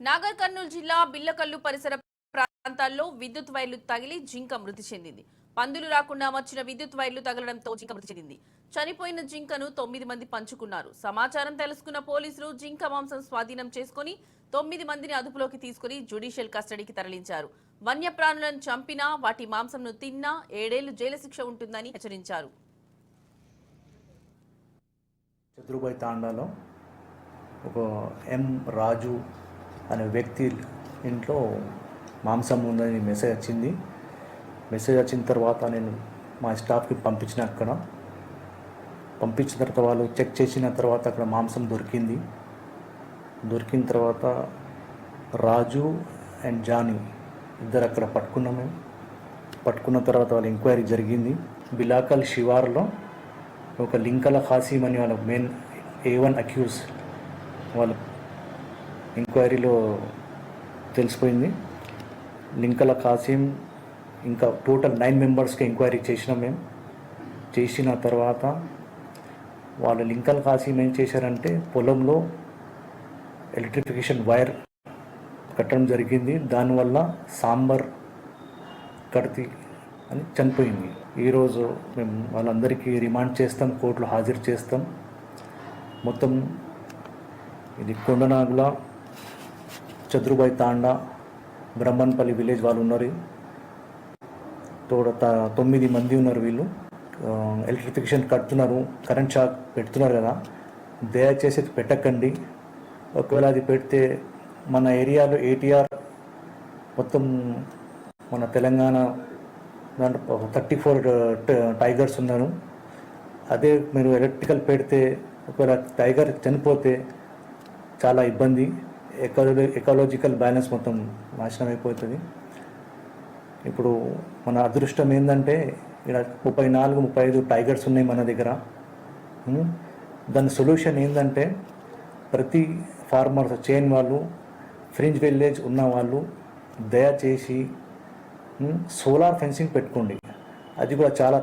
నాగర్ కర్నూలు జిల్లా బిల్లకల్లు పరిసర ప్రాంతాల్లో విద్యుత్ వైర్లు తగిలి జింక మృతి చెందింది. పందులు రాకుండా అమర్చిన విద్యుత్ వైర్లు తగలడంతో జింక మృతి చెందింది. చనిపోయిన జింకను తొమ్మిది మంది పంచుకున్నారు. సమాచారం తెలుసుకున్న పోలీసులు జింక మాంసం స్వాధీనం చేసుకుని తొమ్మిది మందిని అదుపులోకి తీసుకుని జ్యుడిషియల్ కస్టడీకి తరలించారు. వన్యప్రాణులను చంపినా వాటి మాంసంను తిన్నా ఏడేళ్ళు జైలు శిక్ష ఉంటుందని హెచ్చరించారు. చతురుబాయి తాండాలో ఒక ఎం రాజు అనే వ్యక్తి ఇంట్లో మాంసం ఉందని మెసేజ్ వచ్చింది. మెసేజ్ వచ్చిన తర్వాత నేను మా స్టాఫ్కి పంపించిన అక్కడ. పంపించిన తర్వాత వాళ్ళు చెక్ చేసిన తర్వాత అక్కడ మాంసం దొరికింది. దొరికిన తర్వాత రాజు అండ్ జానీ ఇద్దరు అక్కడ పట్టుకున్నాం మేము. పట్టుకున్న తర్వాత వాళ్ళ ఎంక్వైరీ జరిగింది. బిలాకల్ శివార్లో ఒక లింకల ఖాసీం అని వాళ్ళ మెయిన్ ఏ వన్ అక్యూజ్ వాళ్ళ ఎంక్వైరీలో తెలిసిపోయింది. లింకల కాసిం ఇంకా టోటల్ నైన్ మెంబర్స్కి ఎంక్వైరీ చేసినాం మేము. చేసిన తర్వాత వాళ్ళు లింకల్ కాసిం ఏం చేశారంటే పొలంలో ఎలక్ట్రిఫికేషన్ వైర్ కట్టడం జరిగింది. దానివల్ల సాంబార్ కడితి అని చనిపోయింది. ఈరోజు మేము వాళ్ళందరికీ రిమాండ్ చేస్తాం కోర్టులో హాజరు చేస్తాం. మొత్తం ఇది కొండనాగుల చతురుబాయి తాండా బ్రహ్మన్పల్లి విలేజ్ వాళ్ళు ఉన్నారు. తోడ త- తొమ్మిది మంది ఉన్నారు వీళ్ళు. ఎలక్ట్రిఫికేషన్ కడుతున్నారు. కరెంట్ షాక్ పెడుతున్నారు కదా. దయచేసి అది పెట్టకండి. ఒకవేళ అది పెడితే మన ఏరియాలో ఏటీఆర్ మొత్తం మన తెలంగాణ దాంట్లో థర్టీ ఫోర్ టైగర్స్ ఉన్నారు. అదే మీరు ఎలక్ట్రికల్ పెడితే ఒకవేళ టైగర్ చనిపోతే చాలా ఇబ్బంది. ఎకాలజీ ఎకాలజికల్ బ్యాలెన్స్ మొత్తం నాశనం అయిపోతుంది. ఇప్పుడు మన అదృష్టం ఏంటంటే ఇక్కడ ముప్పై నాలుగు ముప్పై ఐదు టైగర్స్ ఉన్నాయి మన దగ్గర. దాని సొల్యూషన్ ఏంటంటే ప్రతి ఫార్మర్స్ చైన్ వాళ్ళు ఫ్రింజ్ విలేజ్ ఉన్న వాళ్ళు దయచేసి సోలార్ ఫెన్సింగ్ పెట్టుకోండి. అది కూడా చాలా